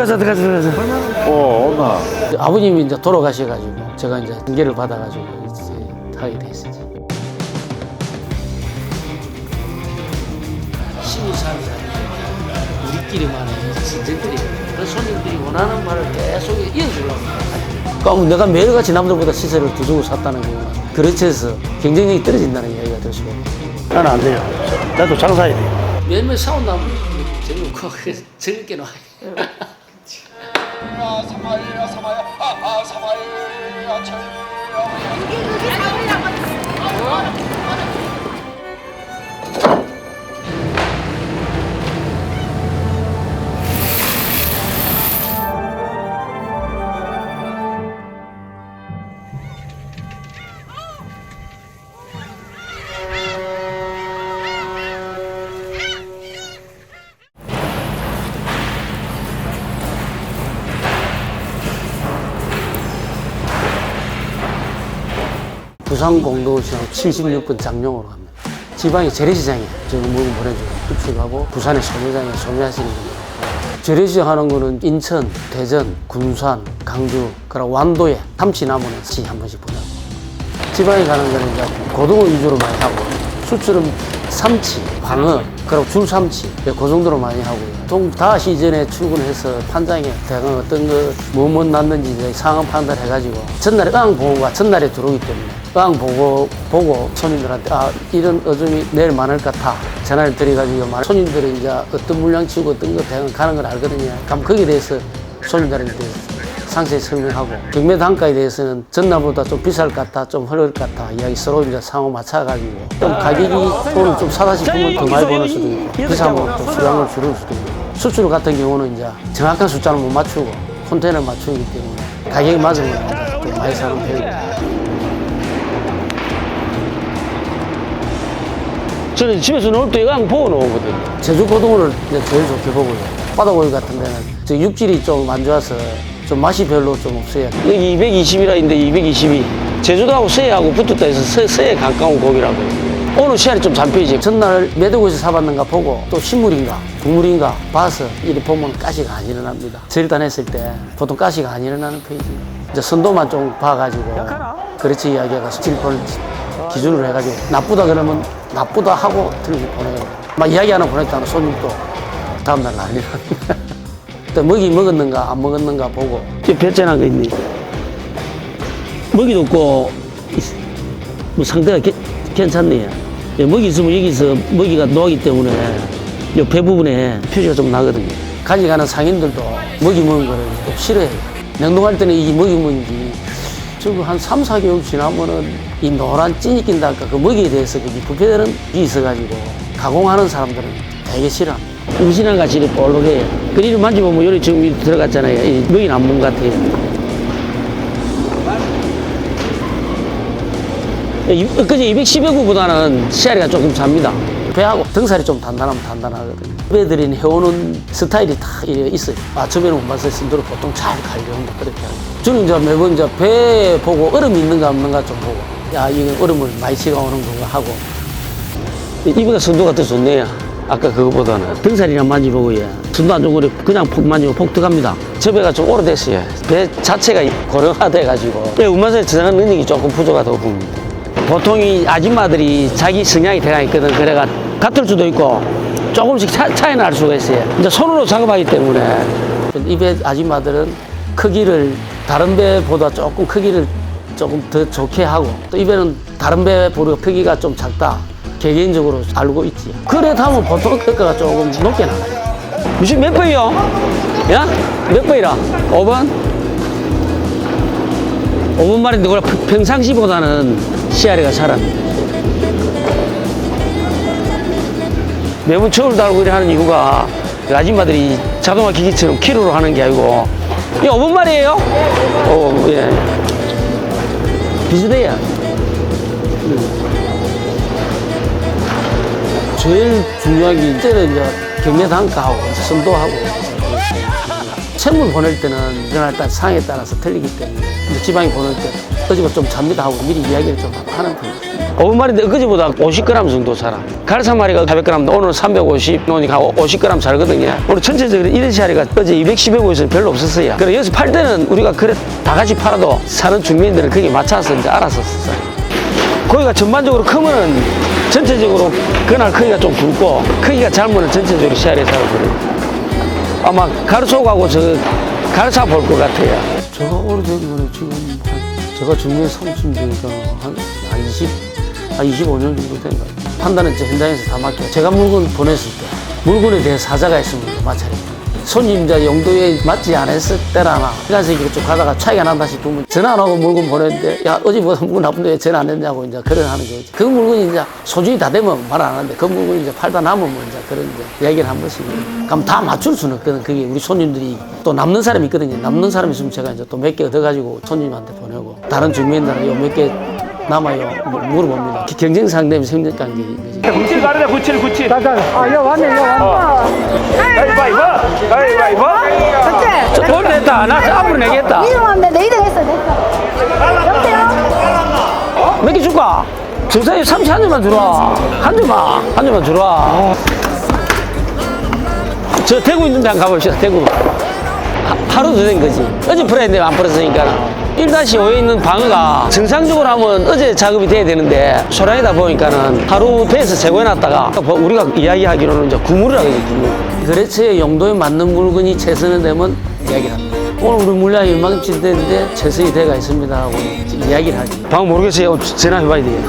들어가자 들어가자 들어가자. 어, 엄마. 아버님이 이제 돌아가셔가지고 제가 이제 징계를 받아가지고 이제 하게 됐었지 시민사회자니 우리끼리만의 진정들이. 그 손님들이 원하는 말을 계속 이어주려고 그러니까 내가 매일같이 남들보다 시세를 두 주고 샀다는 거. 그렇지 해서 경쟁력이 떨어진다는 이야기가 될 수가 있고 나는 안 돼요. 나도 장사해야 돼요. 몇몇 사온다 하면 재미없고 즐겁게 놔 사 부산 공도시장 76번 장롱으로 갑니다. 지방의 재래시장에 지금 물건 보내주고 입수하고 부산의 소매장에 소매하시는 분들. 재래시장 하는 거는 인천, 대전, 군산, 강주, 그리고 완도에 삼치나무는 시한 번씩 보내고 지방에 가는 거는 이제 고등어 위주로 많이 하고 수출은 삼치, 광어, 그리고 줄삼치 그 정도로 많이 하고요. 보통 다 시즌에 출근해서 판장에 대강 어떤 거 뭐뭐 났는지 이제 상황 판단해 가지고 전날에 응 보고가 전날에 들어오기 때문에 응 보고 보고 손님들한테 아 이런 어종이 내일 많을 것 같아 전화를 드려가지고 말- 손님들은 이제 어떤 물량 치고 어떤 거 대강 가는 걸 알거든요. 그럼 거기에 대해서 손님들한테 상세히 설명하고 경매 단가에 대해서는 전날보다 좀 비쌀 것 같다, 좀 흐를 것 같다 이야기 서로 이제 상호 맞춰가지고 좀 가격이 오늘 좀 사다 싶으면 더 많이 버는 수도 있고 비싸면 또 수량을 줄일 수도 있고 수출 같은 경우는 이제 정확한 숫자를 못 맞추고 콘테이너 맞추기 때문에 가격이 맞으면 좀 많이 사는 편이에요. 저는 집에서 놀 때 이거 보고 놓거든요. 제주 고등어를 제일 좋게 보고요. 바다고기 같은 데는 저 육질이 좀 안 좋아서 좀 맛이 별로 좀 없어요. 여기 220이라 있는데 222. 제주도하고 서해하고 붙었다 해서 서, 서해 가까운 고기라고. 오늘 시간이 좀 잡히지. 전날 매도고에서 사봤는가 보고 또 식물인가 국물인가 봐서 이리 보면 가시가 안 일어납니다. 절단했을 때 보통 가시가 안 일어나는 편이지. 이제 선도만 좀 봐가지고 그렇지 이야기가 수질폰을 기준으로 해가지고 나쁘다 그러면 나쁘다 하고 틀리게 보내요. 막 이야기 하나 보냈다면 손님도 다음날 난리 납니다. 또 먹이 먹었는가 안 먹었는가 보고 이 배째난 거 있니? 먹이도 없고 뭐 상태가 게- 괜찮네. 예, 먹이 있으면 여기서 먹이가 녹기 때문에 이배 부분에 표시가 좀 나거든요. 가져가는 상인들도 먹이 먹은 거를 좀 싫어해요. 냉동할 때는 이 먹이 먹인지 지금 한 3, 4개월 지나면은 이 노란 찐이 낀달까 그 먹이에 대해서 그게 부패되는 게 있어가지고 가공하는 사람들은 되게 싫어합니다. 음신한 같이 이렇게 볼록해요. 그리를 만져보면 요리 지금 들어갔잖아요. 이 먹이 남문 같아요. 그제 210여구보다는 씨알이가 조금 잡니다. 배하고 등살이 좀 단단하면 단단하거든요. 배들이 해오는 스타일이 다 있어요. 아, 못 봤어요. 신도를 보통 잘 가려면 그렇게 하고. 저는 이제 매번 이제 배 보고 얼음이 있는가 없는가 좀 보고. 야, 이거 얼음을 많이 찍어오는 건가 하고. 이보다 선도가 더 좋네요. 아까 그거보다는. 등살이랑 만져보고, 예. 선도 안 좋고, 그냥 폭 만지고 폭 들어갑니다. 저 배가 좀 오래됐어요. 배 자체가 고령화돼가지고. 배 운반선에 저장하는 능력이 조금 부족하다고 봅니다. 보통 이 아줌마들이 자기 성향이 대강 있거든. 그래가 같을 수도 있고 조금씩 차, 차이 날 수가 있어요. 이제 손으로 작업하기 때문에. 이배 아줌마들은 크기를 다른 배보다 조금 크기를 조금 더 좋게 하고 또이 배는 다른 배보다 크기가 좀 작다. 개개인적으로 알고 있지. 그래 하면 보통 대가가 조금 높게 나가요. 무슨 몇 번이요? 야? 몇 번이라? 5번? 5분 말인데 평상시보다는 씨알이가 잘합니다. 매번 저울 달고 이래 하는 이유가 그 아줌마들이 자동화 기기처럼 키로로 하는 게 아니고 이 5분 말이에요? 어, 예. 비슷해요. 음. 제일 중요한 게 이제는 이제 경매 단가하고 선도하고 채물 보낼 때는 일어날 때 상에 따라서 틀리기 때문에 지방에 보낼 때 어지가 좀 잡니다 하고 미리 이야기를 좀 하는 편이에요. 5분마리인데 엊그제보다 50g 정도 살아. 가르사 마리가 400g인데 오늘 350 놓으니까 50g 살거든요. 오늘 전체적으로 이런 시야리가 어제 210에 보이서는 별로 없었어요. 그래 여기서 팔 때는 우리가 그래 다 같이 팔아도 사는 중민들은 거기에 맞춰서 이제 알아서 썼어요. 고기가 전반적으로 크면은 전체적으로 그날 크기가 좀 굵고 크기가 짧으면 전체적으로 시야리에 살아버려요. 아마 가르소하고 저 가르사 볼것 같아요. 제가 오래된 거는 지금 한- 제가 중매 삼촌 되니까 한, 한 20, 한 25년 정도 된 거예요. 판단은 이제 현장에서 다 맡겨. 제가 물건 보냈을 때 물건에 대해 사자가 있으면 마찰이 손님자 용도에 맞지 않았을 때라나 이렇게 쭉 가다가 차이가 난다 싶으면 전화 안 하고 물건 보냈는데 야 어제보다 물건 나쁜데 왜 전화 안 했냐고 이제 그런 하는 거지. 그 물건이 이제 소진이 다 되면 말 안 하는데 그 물건이 이제 팔다 남으면 이제 그런 이제 이야기를 한 번씩 그럼 다 맞출 수는 없거든. 그게 우리 손님들이 또 남는 사람이 있거든요. 남는 사람이 있으면 제가 이제 또 몇 개 얻어가지고 손님한테 보내고 다른 주민들은 요몇개 남아요 뭐 물어봅니다 경쟁 상대면 생존 관계인 거지 구칠 가르자 구칠 구칠. 아, 여 왔네, 여 왔네. 가위바위보. 가위바위보. 어때? 저돈 냈다 나 앞으로 내겠다 왔네, 내 이름 했어, 됐어. 여보세요? 몇 개 줄까? 정사님 삼치 한 점만 주라. 한 점만, 한 점만 주라. 저 대구 있는 데 한번 가봅시다, 대구. 하, 하루 더된 거지. 어제 풀어야 되는데 안 풀었으니까. 1-5에 있는 방어가 정상적으로 하면 어제 작업이 돼야 되는데 소량이다 보니까는 하루 배에서 제거해놨다가 뭐 우리가 이야기하기로는 이제 구물이라고 하지, 구물. 거래처의 용도에 맞는 물건이 최선이 되면 이야기를 합니다. 오늘 우리 물량이 되는데 최선이 돼가 있습니다 하고 이야기를 하지. 방 모르겠어요. 전화해봐야 돼.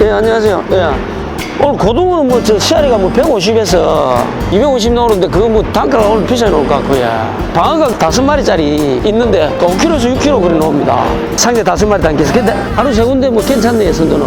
예, 안녕하세요. 예. 오늘 고등어는 뭐, 저, 시아리가 뭐, 150에서 250 나오는데, 그거 뭐, 단가가 오늘 비싸게 나올 것 같고요. 방어가 다섯 마리짜리 있는데, 5kg에서 6kg 그래 나옵니다. 상대 다섯 마리 단계에서. 근데 하루 세 군데 뭐, 괜찮네, 선도는.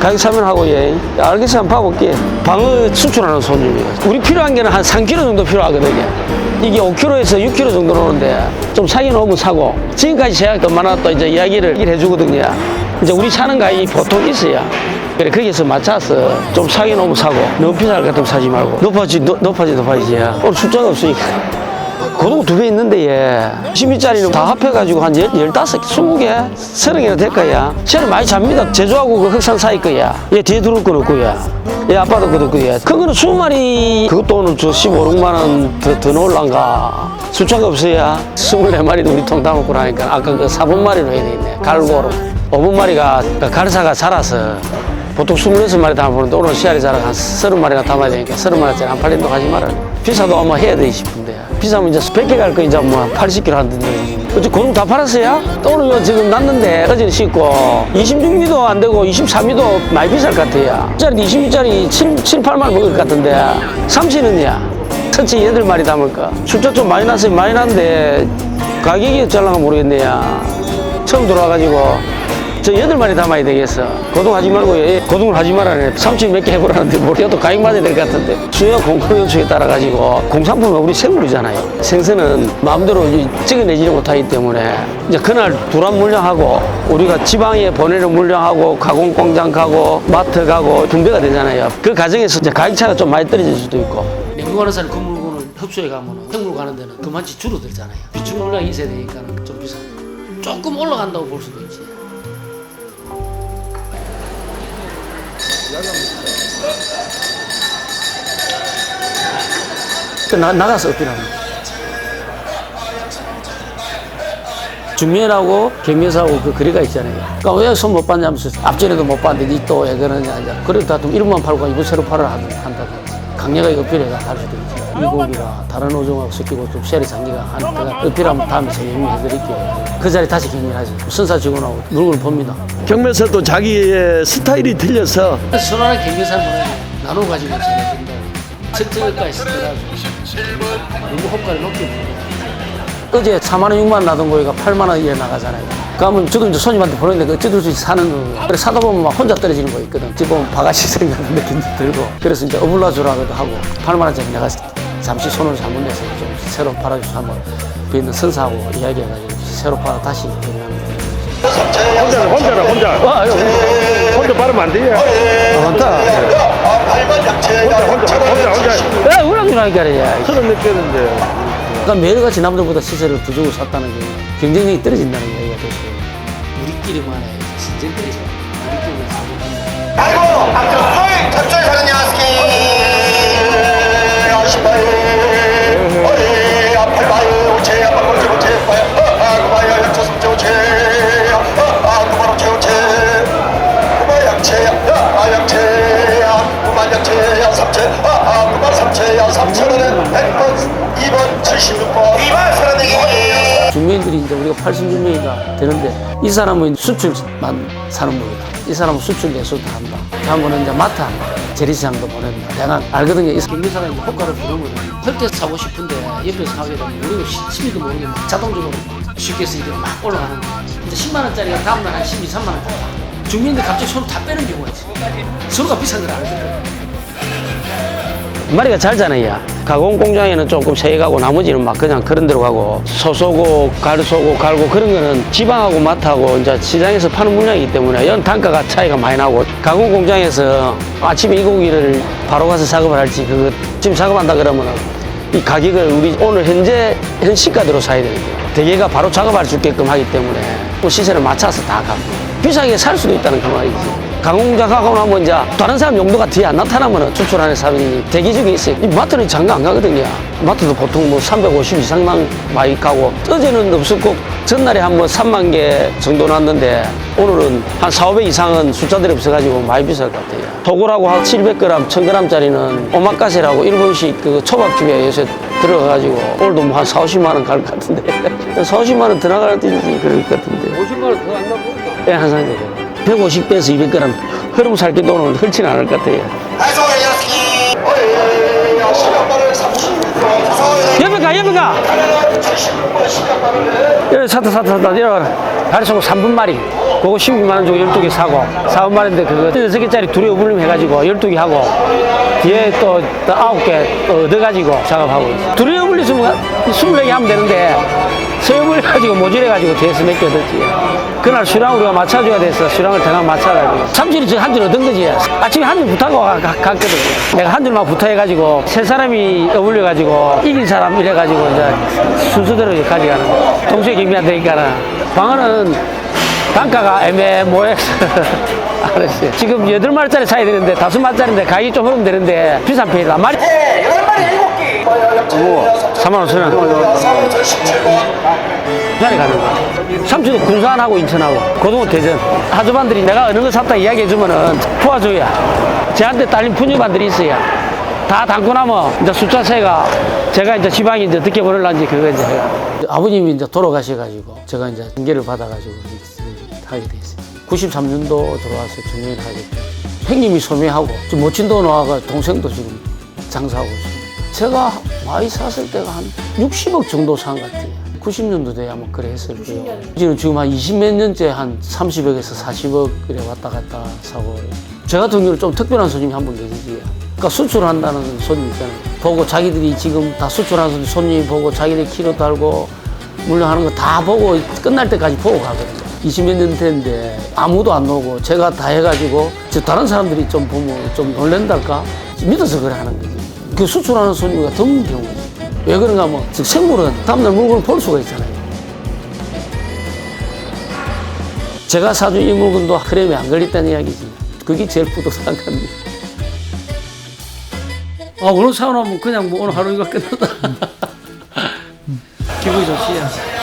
가격 사면하고, 예. 알겠어, 한번 봐볼게. 방어 수출하는 손님이에요. 우리 필요한 게는 한 3kg 정도 필요하거든요. 이게 5kg에서 6kg 정도 나오는데, 좀 사기 놓으면 사고, 지금까지 제가 얼마나 또 이제 이야기를 해주거든요. 이제 우리 사는 가격이 보통 있어야. 그래, 거기서 맞춰서 좀 사기 놓으면 사고, 너무 비쌀 것 같으면 사지 말고. 높아지, 높- 높아지, 높아지. 오늘 숫자가 없으니까. 고등어 두 배 있는데, 예. 10미짜리는 다 합해가지고 한 15, 20개? 30개나 될 거야. 시간이 많이 잡니다. 제주하고 그 흑산 사이 거야. 얘 뒤에 들어올 건 없고 야. 얘 아빠도 그도 거야. 그거는 20마리, 그것도 오늘 저 15, 6만 원 더, 더 넣을란가. 숫자가 없어야 24마리도 우리 통 담았고 나니까 아까 그 4분 마리로 해야 되겠네. 갈고로. 5분 마리가 가르사가 자라서 보통 26마리 담아보는데 오늘 씨알이 자라 한 30마리가 담아야 되니까 30마리짜리 안 팔린다고 하지 말아요. 비싸도 아마 해야 돼 싶은데. 비싸면 이제 100개 갈 거 이제 뭐 80kg 한다는데. 어째 고등 다 팔았어요? 또 오늘 요 지금 났는데 어제는 씻고 26미도 안 되고 23미도 많이 비쌀 것 같아요. 1짜리 20미짜리 7, 7, 8만 먹을 것 같은데. 삼치는요? 천치 8마리 담을까? 숫자 좀 많이 났어요. 많이 났는데 가격이 어쩔란가 모르겠네요. 처음 들어와가지고 저 여덟 마리 담아야 되겠어. 고등 하지 말고 예, 고등을 하지 말라네. 삼촌 몇개 해보라는데 뭐 이것도 가격 맞아야 될 것 같은데 수요 공급 요청에 따라 가지고 공산품은 우리 생물이잖아요. 생선은 마음대로 이 찍어내지를 못하기 때문에 이제 그날 두란 물량하고 우리가 지방에 보내는 물량하고 가공 공장 가고 마트 가고 분배가 되잖아요. 그 과정에서 이제 가격 차가 좀 많이 떨어질 수도 있고. 냉동하는 그 물건을 흡수해 가면 생물 가는 데는 그만치 줄어들잖아요. 비축 물량이 있어야 되니까 좀 비싸. 조금 올라간다고 볼 수도 있지. 나, 나가서 어필하는. 중매라고 경매사하고 그 거리가 있잖아요. 그러니까 왜 손못 봤냐면서 앞전에도 못 봤는데 니 또왜 그러냐. 그래도 하여튼 이름만 팔고 이거 새로 팔아 한다든지. 강력하게 어필해가 할 수도 있지. 이 고기가 다른 어종하고 섞이고 좀 쉐리 장기가 하니까 어필하면 다음에 정리해드릴게요. 그 자리 다시 경매하지. 선사 직원하고 물건을 봅니다. 경매서도 자기의 스타일이 틀려서 선언한 경계사는 나눠 가지고 전해준다고. 특특가 있더라도 너무 호가를 높게 부르고. 어제 4만 원, 6만 원 나던 거기가 8만 원에 나가잖아요. 그러면 저도 이제 손님한테 보내는데 그 어쩔 수 사는 거. 그래 사다 보면 막 혼자 떨어지는 거 있거든. 지금 보면 바가지 생각하는 느낌도 들고. 그래서 이제 어불러 주라고도 하고 8만 원짜리 내가 잠시 손을 잘못 내서 좀 새로 팔아주서 한번 그 있는 선사하고 이야기해가지고 새로 팔아 다시 거예요. 혼자라 혼자라 혼자 아, 혼자 바르면 안 돼. 많다. 아, 발만 약체야 혼자, 혼자, 혼자. 야, 우락이라니까, 야. 서른 느꼈는데. 그러니까 매일같이 남들보다 시세를 더 주고 샀다는 게 경쟁력이 떨어진다는 이야기가 되죠. 우리끼리만 해. 진정들이 우리끼리만 사고 아이고 아이 갑자기 사는 야스키 아시바이 약체야 삼체 아 구마 삼체야 삼체는 100번 2번 76번 2번 사랑내기 주민들이 이제 우리가 80주민이가 되는데 이 사람은 수출만 사는 분이다. 이 사람은 수출 내수 다 한다. 다음번은 이제 마트 한다. 재래시장도 보낸다. 내가 알거든요. 이 경비사가 이제 효과를 부르면 헐때 사고 싶은데 옆에서 사게 되면 우리는 심리도 모르게 막 자동적으로 쉽게 쓰이게 막 올라가는 거야. 이제 10만 원짜리가 다음날 한 12, 3만 원 줬다. 주민들 갑자기 서로 다 빼는 경우가 있어. 서로가 비싼 걸 알거든. 마리가 잘잖아요. 가공 공장에는 조금 세게 가고 나머지는 막 그냥 그런 데로 가고 소소고 갈소고 갈고 그런 거는 지방하고 마트하고 이제 시장에서 파는 물량이기 때문에 연 단가가 차이가 많이 나고 가공 공장에서 아침에 이 고기를 바로 가서 작업을 할지 그거 지금 작업한다 그러면은 이 가격을 우리 오늘 현재 현 시가대로 사야 되는 거예요. 대개가 바로 작업할 수 있게끔 하기 때문에 또 시세를 맞춰서 다 가고 비싸게 살 수도 있다는 그 말이지. 가고 나면 이제 다른 사람 용도가 뒤에 안 나타나면 수출하는 사람이 대기 중에 있어요. 이 마트는 장가 안 가거든요. 마트도 보통 뭐 350 이상만 많이 가고 어제는 없었고 전날에 한번 3만 개 정도 났는데 오늘은 한 4, 500 이상은 숫자들이 없어가지고 많이 비쌀 것 같아요. 도구라고 한 700g, 1000g짜리는 오마카세라고 일본식 그 초밥집에 요새 들어가가지고 오늘도 뭐 한 4, 50만 원 갈 것 같은데 4, 50만 원더 나가든지 그럴 것 같은데 50만 원더안 나고 예, 한 상자요 150배에서 200g 흐름 살기 돈은 흔치는 않을 것 같아요. 아이소 야스키 어이 야 10년만을 36번 옆에 가 옆에 가! 76번 10년만을 여기 사타 사타 사타 내려가라. 가리소고 3분 말이 그거 12만 원 주고 12개 사고. 4분 말인데 그거 6개짜리 둘이 오블림 해가지고 12개 하고 뒤에 또, 또 9개 또 얻어가지고 작업하고 있어. 둘이 있으면 24개 하면 되는데 세 오블림 가지고 모질해가지고 뒤에서 몇개 얻었지 그날 수량 우리가 맞춰줘야 돼서 수량을 대강 맞춰가지고 삼질이 지금 한줄 얻은 거지. 아침에 한줄 가- 갔거든. 내가 한 줄만 부타해가지고 세 사람이 어울려가지고 이긴 사람 이래가지고 이제 순서대로 가져가는 거 동시에 경비한다니까는. 방어는 단가가 애매모호해서 알았어요 지금 여덟 마리짜리 사야 되는데 다섯 마리짜리인데 가격이 좀 흐르면 되는데 비싼 편이다. 마리 네 10마리 7개 3만 5천 원 37번 부산에 가는 거. 삼촌도 군산하고 인천하고 고등어 대전 하주반들이 내가 어느 거 샀다 이야기해 주면은 포화줘야 저한테 딸린 푸뉴반들이 있어야 다 담고 나면 이제 숫자 세가 제가 이제 지방에 이제 늦게 보내려는지 그거 이제 아버님이 이제 돌아가셔가지고 제가 이제 전계를 받아가지고 하게 됐어요. 93년도 들어와서 중매를 하게 됐어요. 형님이 소매하고 지금 모친도 나와가 동생도 지금 장사하고 있어요. 제가 많이 샀을 때가 한 60억 정도 산 것 같아요. 90년도 돼야 뭐 그래 했을 거예요. 지금 지금 한 20 몇 년째 한 30억에서 40억 그래 왔다 갔다 사고. 저 같은 경우는 좀 특별한 손님이 한 분 계시지. 그러니까 수출한다는 손님 있잖아요. 보고 자기들이 지금 다 수출하는 손님, 보고 자기들 키로 달고 물량하는 거 다 보고 끝날 때까지 보고 가거든요. 20몇 년 됐는데 아무도 안 오고 제가 다 해가지고 저 다른 사람들이 좀 보면 좀 놀랜달까? 믿어서 그래 하는 거지. 그 수출하는 손님이 드문 경우지. 왜 그런가 하면 즉 생물은 다음날 물건을 볼 수가 있잖아요. 제가 사준 이 물건도 크렘이 안 걸렸다는 이야기지. 그게 제일 뿌듯한 겁니다. 아, 오늘 사오면 그냥 뭐 오늘 하루 이거 끝났다. 기분이 좋지.